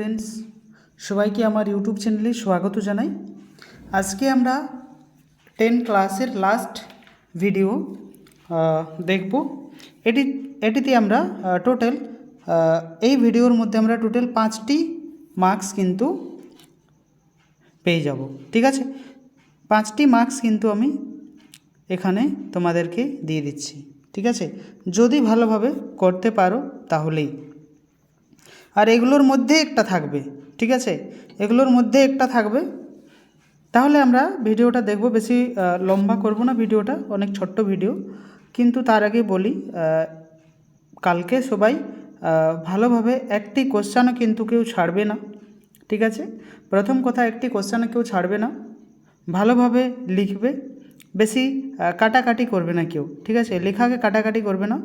Friends সবাইকে আমার YouTube চ্যানেলে স্বাগত জানাই। আজকে আমরা টেন ক্লাসের লাস্ট ভিডিও দেখব। এটি, এটিতে আমরা টোটাল এই ভিডিওর মধ্যে আমরা টোটাল পাঁচটি মার্কস কিন্তু পেয়ে যাব। ঠিক আছে? পাঁচটি মার্কস কিন্তু আমি এখানে তোমাদেরকে দিয়ে দিচ্ছি। ঠিক আছে? যদি ভালোভাবে করতে পারো তাহলেই। আর এগুলোর মধ্যে একটা থাকবে, ঠিক আছে? এগুলোর মধ্যে একটা থাকবে। তাহলে আমরা ভিডিওটা দেখব, বেশি লম্বা করব না ভিডিওটা, অনেক ছোট্ট ভিডিও। কিন্তু তার আগে বলি কালকে সবাই ভালোভাবে একটি কোশ্চানও কিন্তু কেউ ছাড়বে না, ঠিক আছে? প্রথম কথা, একটি কোশ্চানও কেউ ছাড়বে না, ভালোভাবে লিখবে, বেশি কাটাকাটি করবে না কেউ, ঠিক আছে? লেখাকে কাটাকাটি করবে না।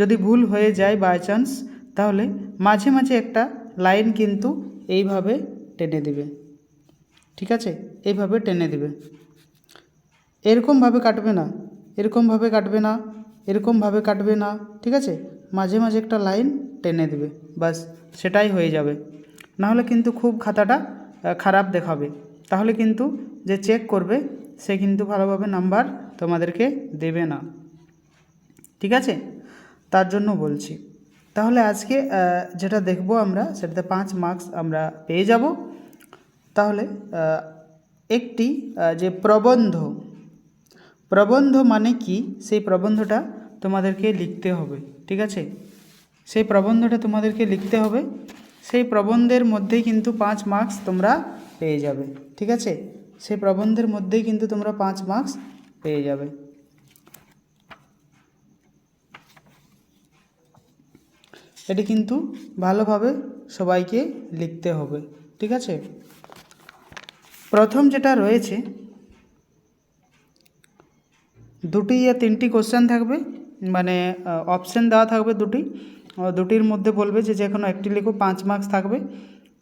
যদি ভুল হয়ে যায় বাই চান্স তাহলে মাঝে মাঝে একটা লাইন কিন্তু এইভাবে টেনে দিবে। ঠিক আছে? এইভাবে টেনে দিবে। এরকমভাবে কাটবে না। এরকমভাবে কাটবে না। এরকমভাবে কাটবে না। ঠিক আছে? মাঝে মাঝে একটা লাইন টেনে দেবে। বাস সেটাই হয়ে যাবে। নাহলে কিন্তু খুব খাতাটা খারাপ দেখাবে। তাহলে কিন্তু যে চেক করবে, সে কিন্তু ভালোভাবে নাম্বার তোমাদেরকে দেবে না। ঠিক আছে? তার জন্য বলছি। তাহলে আজকে যেটা দেখব আমরা, সেটাতে পাঁচ মার্কস আমরা পেয়ে যাব। তাহলে একটি যে প্রবন্ধ প্রবন্ধ মানে কি? সেই প্রবন্ধটা তোমাদেরকে লিখতে হবে, ঠিক আছে? সেই প্রবন্ধটা তোমাদেরকে লিখতে হবে, সেই প্রবন্ধের মধ্যেই কিন্তু পাঁচ মার্কস তোমরা পেয়ে যাবে, ঠিক আছে? সেই প্রবন্ধের মধ্যেই কিন্তু তোমরা পাঁচ মার্কস পেয়ে যাবে। এটি কিন্তু ভালোভাবে সবাইকে লিখতে হবে, ঠিক আছে? প্রথম যেটা রয়েছে, দুটি ইয়া তিনটি কোশ্চেন থাকবে মানে অপশন দেওয়া থাকবে দুটি। দুটির মধ্যে বলবে যে যে কোনো একটি লিখো, পাঁচ মার্কস থাকবে,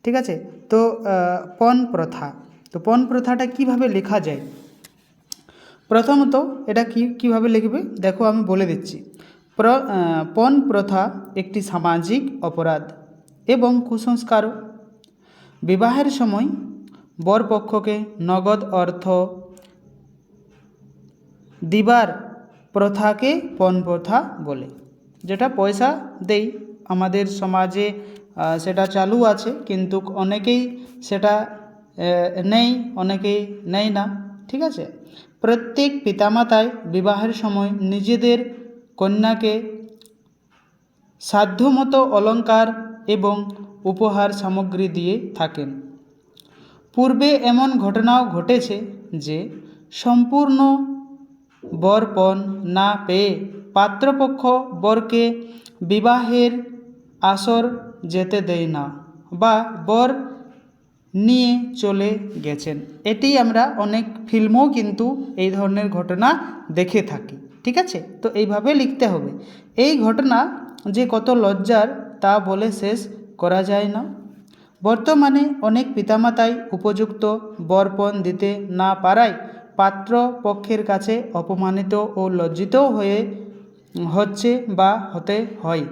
ঠিক আছে? তো পণ প্রথা। তো পণ প্রথাটা কীভাবে লেখা যায়? প্রথমত এটা কি, কীভাবে লিখবে? দেখো আমি বলে দিচ্ছি। প্র পণ প্রথা একটি সামাজিক অপরাধ এবং কুসংস্কারও। বিবাহের সময় বরপক্ষকে নগদ অর্থ দিবার প্রথাকে পণ প্রথা বলে, যেটা পয়সা দেই। আমাদের সমাজে সেটা চালু আছে, কিন্তু অনেকেই সেটা নেই, অনেকেই নেই না, ঠিক আছে? প্রত্যেক পিতামাতায় বিবাহের সময় নিজেদের কন্যাকে সাধ্যমতো অলংকার এবং উপহার সামগ্রী দিয়ে থাকেন। পূর্বে এমন ঘটনাও ঘটেছে যে সম্পূর্ণ বরপণ না পেয়ে পাত্রপক্ষ বরকে বিবাহের আসর যেতে দেয় না বা বর নিয়ে চলে গেছেন। এটি আমরা অনেক ফিল্মও কিন্তু এই ধরনের ঘটনা দেখে থাকি। ঠিক আছে? তো এইভাবে লিখতে হবে। এই ঘটনা যে কত লজ্জার, তা বলে শেষ করা যায় না। বর্তমানে অনেক পিতামাতাই উপযুক্ত বরপণ দিতে না পারায় পাত্র পক্ষের কাছে অপমানিত ও লজ্জিত হয়ে হচ্ছে বা হতে হয়।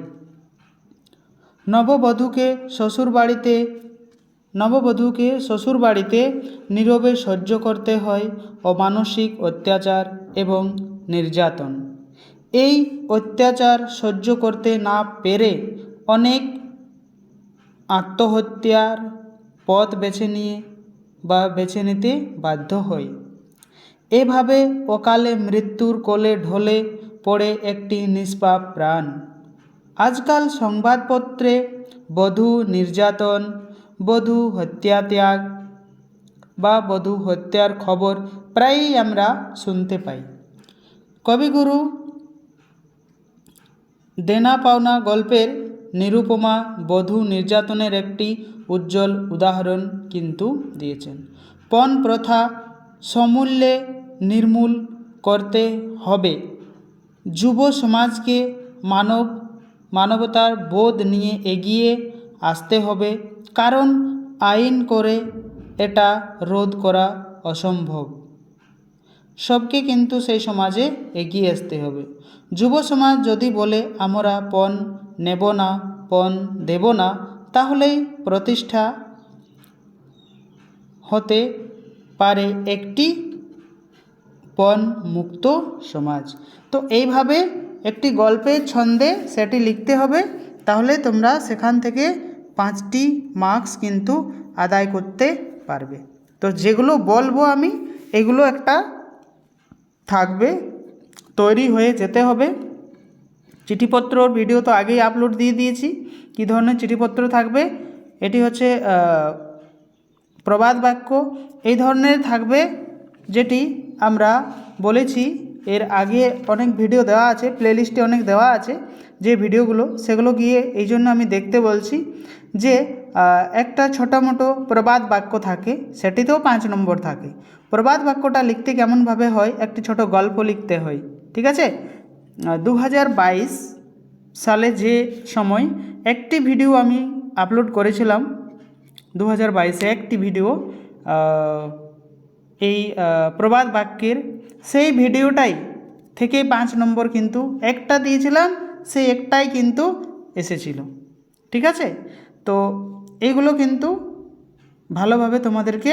নববধূকে শ্বশুরবাড়িতে নববধূকে শ্বশুরবাড়িতে নীরবে সহ্য করতে হয় অমানসিক অত্যাচার এবং নির্যাতন। এই অত্যাচার সহ্য করতে না পেরে অনেক আত্মহত্যার পথ বেছে নিয়ে বা বেছে নিতে বাধ্য হয় এভাবে অকালে মৃত্যুর কোলে ঢলে পড়ে একটি নিষ্পাপ প্রাণ। আজকাল সংবাদপত্রে বধূ নির্যাতন, বধূ হত্যাত্যাগ বা বধূ হত্যার খবর প্রায়ই আমরা শুনতে পাই। কবিগুরু দেনা পাওনা গল্পের নিরুপমা বধূ নির্যাতনের একটি উজ্জ্বল উদাহরণ কিন্তু দিয়েছেন। পণ প্রথা সমূল্যে নির্মূল করতে হবে। যুব সমাজকে মানব, মানবতার বোধ নিয়ে এগিয়ে আসতে হবে। কারণ আইন করে এটা রোধ করা অসম্ভব। সবকে কিন্তু সেই সমাজে এগিয়ে আসতে হবে। যুব সমাজ যদি বলে, আমরা পণ নেব না, পণ দেব না, তাহলেই প্রতিষ্ঠা হতে পারে একটি পণ মুক্ত সমাজ। তো এইভাবে একটি গল্পের ছন্দে সেটি লিখতে হবে। তাহলে তোমরা সেখান থেকে পাঁচটি মার্কস কিন্তু আদায় করতে পারবে। তো যেগুলো বলব আমি, এগুলো একটা থাকবে, তৈরি হয়ে যেতে হবে। চিঠিপত্রর ভিডিও তো আগেই আপলোড দিয়ে দিয়েছি। কী ধরনের চিঠিপত্র থাকবে? এটি হচ্ছে প্রবাদ বাক্য। এই ধরনের থাকবে যেটি আমরা বলেছি, এর আগে অনেক ভিডিও দেওয়া আছে প্লেলিস্টে অনেক দেওয়া আছে। যে ভিডিওগুলো সেগুলো গিয়ে এই জন্য আমি দেখতে বলছি যে একটা ছোটো মোটো প্রবাদ বাক্য থাকে, সেটিতেও পাঁচ নম্বর থাকে। প্রবাদ বাক্যটা লিখতে কেমনভাবে হয়? একটি ছোট গল্প লিখতে হয়, ঠিক আছে? দু হাজার বাইশ সালে যে সময় একটি ভিডিও আমি আপলোড করেছিলাম দু হাজার একটি ভিডিও এই প্রবাদ বাক্যের সেই ভিডিওটাই থেকে পাঁচ নম্বর কিন্তু একটা দিয়েছিলাম, সেই একটাই কিন্তু এসেছিল, ঠিক আছে? তো এইগুলো কিন্তু ভালোভাবে তোমাদেরকে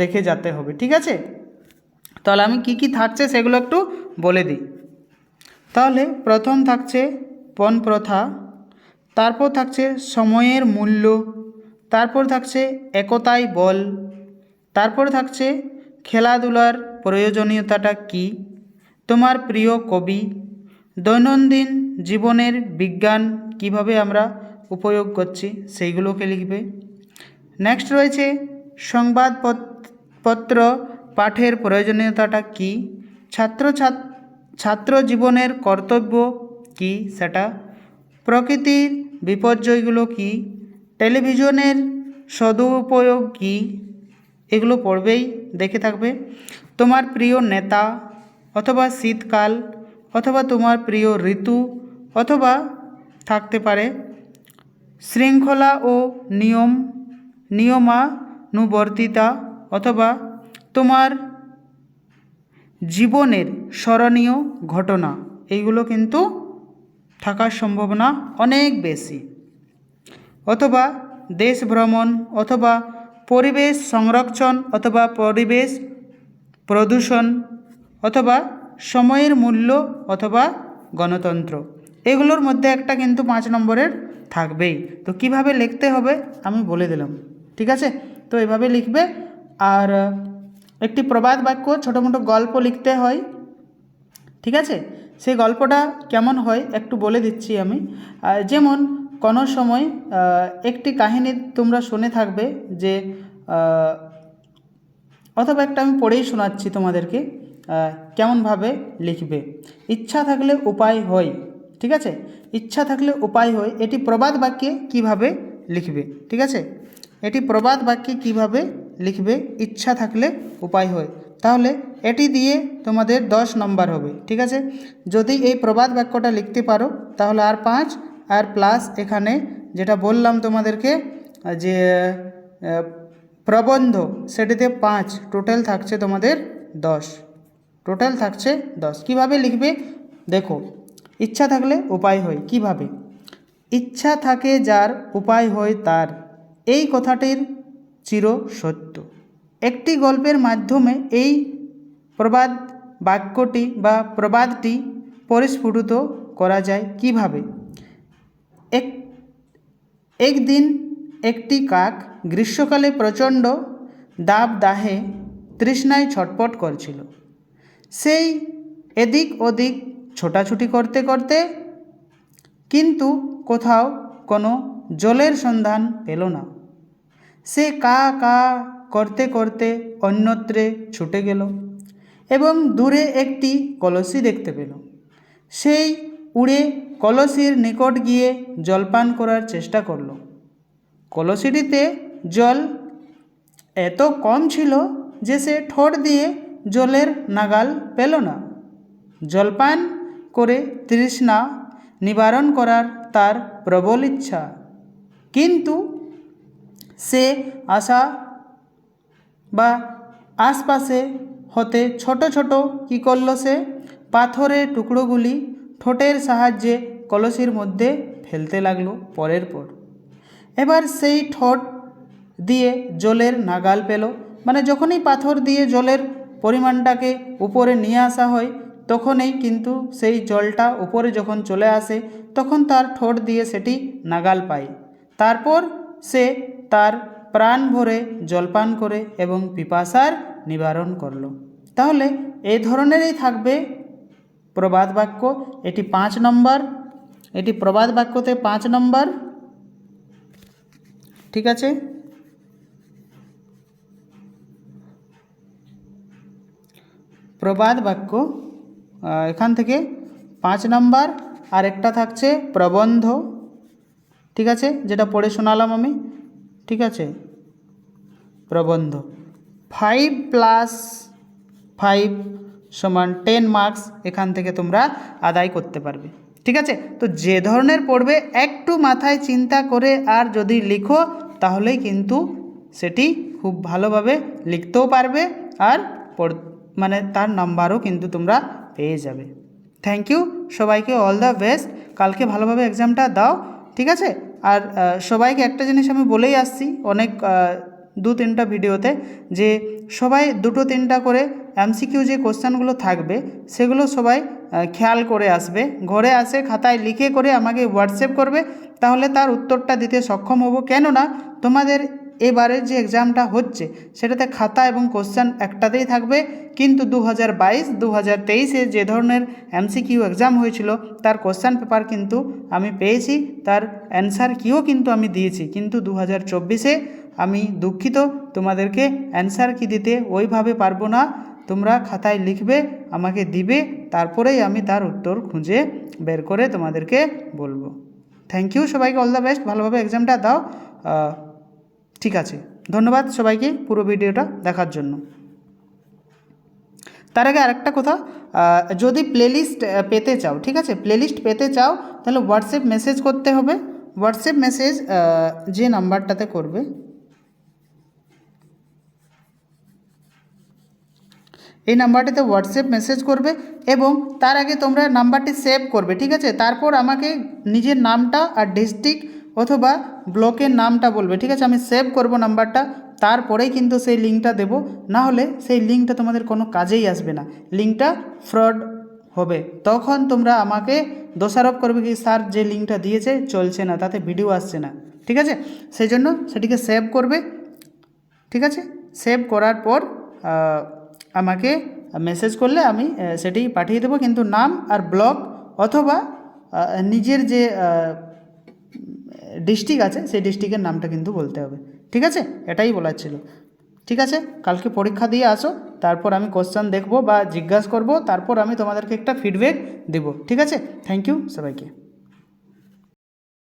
দেখে যেতে হবে, ঠিক আছে? তাহলে আমি কি কি থাকছে সেগুলো একটু বলে দিই। তাহলে প্রথম থাকছে পণ প্রথা, তারপর থাকছে সময়ের মূল্য, তারপর থাকছে একতাই বল, তারপর থাকছে খেলাধুলার প্রয়োজনীয়তাটা কি, তোমার প্রিয় কবি, দৈনন্দিন জীবনের বিজ্ঞান কীভাবে আমরা উপয়োগ করছি, সেইগুলোকে লিখবে। নেক্সট রয়েছে সংবাদপত্র পাঠের প্রয়োজনীয়তাটা কি? ছাত্র ছাত- ছাত্র জীবনের কর্তব্য কি সেটা? প্রকৃতির বিপর্যয়গুলো কি? টেলিভিশনের সদুপয়োগ কি? এগুলো পড়বেই, দেখে থাকবে। তোমার প্রিয় নেতা অথবা শীতকাল, অথবা তোমার প্রিয় ঋতু, অথবা থাকতে পারে। শৃঙ্খলা ও নিয়ম, নিয়মানুবর্তিতা অথবা তোমার জীবনের স্মরণীয় ঘটনা, এইগুলো কিন্তু থাকার সম্ভাবনা অনেক বেশি। অথবা দেশ ভ্রমণ অথবা পরিবেশ সংরক্ষণ অথবা পরিবেশ প্রদূষণ অথবা সময়ের মূল্য অথবা গণতন্ত্র। এগুলোর মধ্যে একটা কিন্তু পাঁচ নম্বরের থাকবেই। তো কীভাবে লিখতে হবে আমি বলে দিলাম। ঠিক আছে? তো এভাবে লিখবে। আর একটি প্রবাদ বাক্য, ছোটো মোটো গল্প লিখতে হয়। ঠিক আছে? সেই গল্পটা কেমন হয় একটু বলে দিচ্ছি আমি। যেমন, কোনো সময় একটি কাহিনী তোমরা শুনে থাকবে যে অথবা একটা আমি পড়েই শোনাচ্ছি তোমাদেরকে কেমনভাবে লিখবে। ইচ্ছা থাকলে উপায় হয়। ঠিক আছে? ইচ্ছা থাকলে উপায় হয়, এটি প্রবাদ বাক্যে কীভাবে লিখবে, ঠিক আছে? এটি প্রবাদ বাক্যে কীভাবে লিখবে, ইচ্ছা থাকলে উপায় হয়। তাহলে এটি দিয়ে তোমাদের দশ নম্বর হবে, ঠিক আছে? যদি এই প্রবাদ বাক্যটা লিখতে পারো, তাহলে আর পাঁচ, আর প্লাস এখানে যেটা বললাম তোমাদেরকে, যে প্রবন্ধ, সেটিতে পাঁচ টোটাল থাকছে তোমাদের দশ। টোটাল থাকছে দশ। কীভাবে লিখবে? দেখো ইচ্ছা থাকলে উপায় হয়, কীভাবে? ইচ্ছা থাকে যার, উপায় হয় তার। এই কথাটির চির সত্য। একটি গল্পের মাধ্যমে এই প্রবাদ বাক্যটি বা প্রবাদটি পরিস্ফুটিত করা যায়, কীভাবে? এক, একদিন একটি কাক গ্রীষ্মকালে প্রচণ্ড দাব দাহে তৃষ্ণায় ছটপট করছিল। সেই এদিক ওদিক ছোটাছুটি করতে করতে কিন্তু কোথাও কোনো জলের সন্ধান পেল না। সে কা কা করতে করতে অন্যত্রে ছুটে গেল এবং দূরে একটি কলসি দেখতে পেল। সেই উড়ে কলসির নিকট গিয়ে জলপান করার চেষ্টা করল। কলসিটিতে জল এত কম ছিল যে সে ঠোঁট দিয়ে জলের নাগাল পেল না। জলপান করে তৃষ্ণা নিবারণ করার তার প্রবল ইচ্ছা। কিন্তু সে আশা বা আশপাশে হতে ছোট ছোট কি করল সে? পাথরের টুকরোগুলি ঠোঁটের সাহায্যে কলসির মধ্যে ফেলতে লাগল পরের পর। এবার সেই ঠোঁট দিয়ে জলের নাগাল পেল। মানে যখনই পাথর দিয়ে জলের পরিমাণটাকে উপরে নিয়ে আসা হয় তখনই কিন্তু সেই জলটা উপরে যখন চলে আসে, তখন তার ঠোঁট দিয়ে সেটি নাগাল পায়। তারপর সে তার প্রাণ ভরে জলপান করে এবং পিপাসার নিবারণ করল। তাহলে এই ধরনেরই থাকবে প্রবাদ বাক্য। এটি পাঁচ নম্বর। এটি প্রবাদ বাক্যতে পাঁচ নম্বর। ঠিক আছে? প্রবাদ বাক্য। এখান থেকে পাঁচ নম্বর, আর একটা থাকছে প্রবন্ধ, ঠিক আছে? যেটা পড়ে শোনালাম আমি, ঠিক আছে? প্রবন্ধ। ফাইভ প্লাস ফাইভ সমান টেন মার্কস এখান থেকে তোমরা আদায় করতে পারবে, ঠিক আছে? তো যে ধরনের পড়বে, একটু মাথায় চিন্তা করে আর যদি লিখো, তাহলেই কিন্তু সেটি খুব ভালোভাবে লিখতেও পারবে, আর মানে তার নাম্বারও কিন্তু তোমরা পেয়ে যাবে। থ্যাংক ইউ সবাইকে অল দ্য বেস্ট কালকে ভালোভাবে এক্সামটা দাও, ঠিক আছে? আর সবাইকে একটা জিনিস আমি বলেই আসছি, অনেক দু তিনটা ভিডিওতে, যে সবাই দুটো তিনটা করে এমসিকিউ যে কোশ্চেনগুলো থাকবে, সেগুলো সবাই খেয়াল করে আসবে। ঘরে আসে, খাতায় লিখে করে আমাকে হোয়াটসঅ্যাপ করবে, তাহলে তার উত্তরটা দিতে সক্ষম হব। কেননা তোমাদের এবারে যে এক্সামটা হচ্ছে, সেটাতে খাতা এবং কোশ্চেন একটাতেই থাকবে। কিন্তু দু হাজার বাইশ দু হাজার তেইশে যে ধরনের এমসিকিউ এক্সাম হয়েছিল, তার কোশ্চেন পেপার কিন্তু আমি পেয়েছি, তার অ্যান্সার কিও কিন্তু আমি দিয়েছি। কিন্তু দু হাজার চব্বিশে আমি দুঃখিত, তোমাদেরকে অ্যান্সার কি দিতে ওইভাবে পারব না, তোমরা খাতায় লিখবে, আমাকে দিবে, তারপরেই আমি তার উত্তর খুঁজে বের করে তোমাদেরকে বলব। থ্যাংক ইউ সবাইকে অল দ্য বেস্ট ভালোভাবে এক্সামটা দাও। ঠিক আছে। ধন্যবাদ সবাইকে পুরো ভিডিওটা দেখার জন্য। তার আগে আরেকটা কথা যদি প্লেলিস্ট পেতে চাও, ঠিক আছে? প্লেলিস্ট পেতে চাও, তাহলে হোয়াটসঅ্যাপ মেসেজ করতে হবে। হোয়াটসঅ্যাপ মেসেজ যে নাম্বারটাতে করবে। এই নাম্বারটিতে হোয়াটসঅ্যাপ মেসেজ করবে এবং তার আগে তোমরা নাম্বারটি সেভ করবে, ঠিক আছে? তারপর আমাকে নিজের নামটা আর ডিস্ট্রিক্ট অথবা ব্লকের নামটা বলবে, ঠিক আছে? আমি সেভ করব নাম্বারটা, তারপরেই কিন্তু সেই লিঙ্কটা দেবো। না হলে সেই লিঙ্কটা তোমাদের কোনো কাজেই আসবে না। লিঙ্কটা ফ্রড হবে। তখন তোমরা আমাকে দোষারোপ করবে কি, স্যার, যে লিঙ্কটা দিয়েছে চলছে না, তাতে ভিডিও আসছে না। ঠিক আছে? সেই জন্য সেটিকে সেভ করবে। ঠিক আছে? সেভ করার পর আমাকে মেসেজ করলে আমি সেটি পাঠিয়ে দেবো। কিন্তু নাম আর ব্লক অথবা নিজের যে ডিস্ট্রিক্ট আছে, সেই ডিস্ট্রিক্টের নামটা কিন্তু বলতে হবে। ঠিক আছে? এটাই বলার ছিল। ঠিক আছে? কালকে পরীক্ষা দিয়ে আসো, তারপর আমি কোশ্চেন দেখব বা জিজ্ঞাসা করব, তারপর আমি তোমাদেরকে একটা ফিডব্যাক দেবো। ঠিক আছে? থ্যাংক ইউ সবাইকে।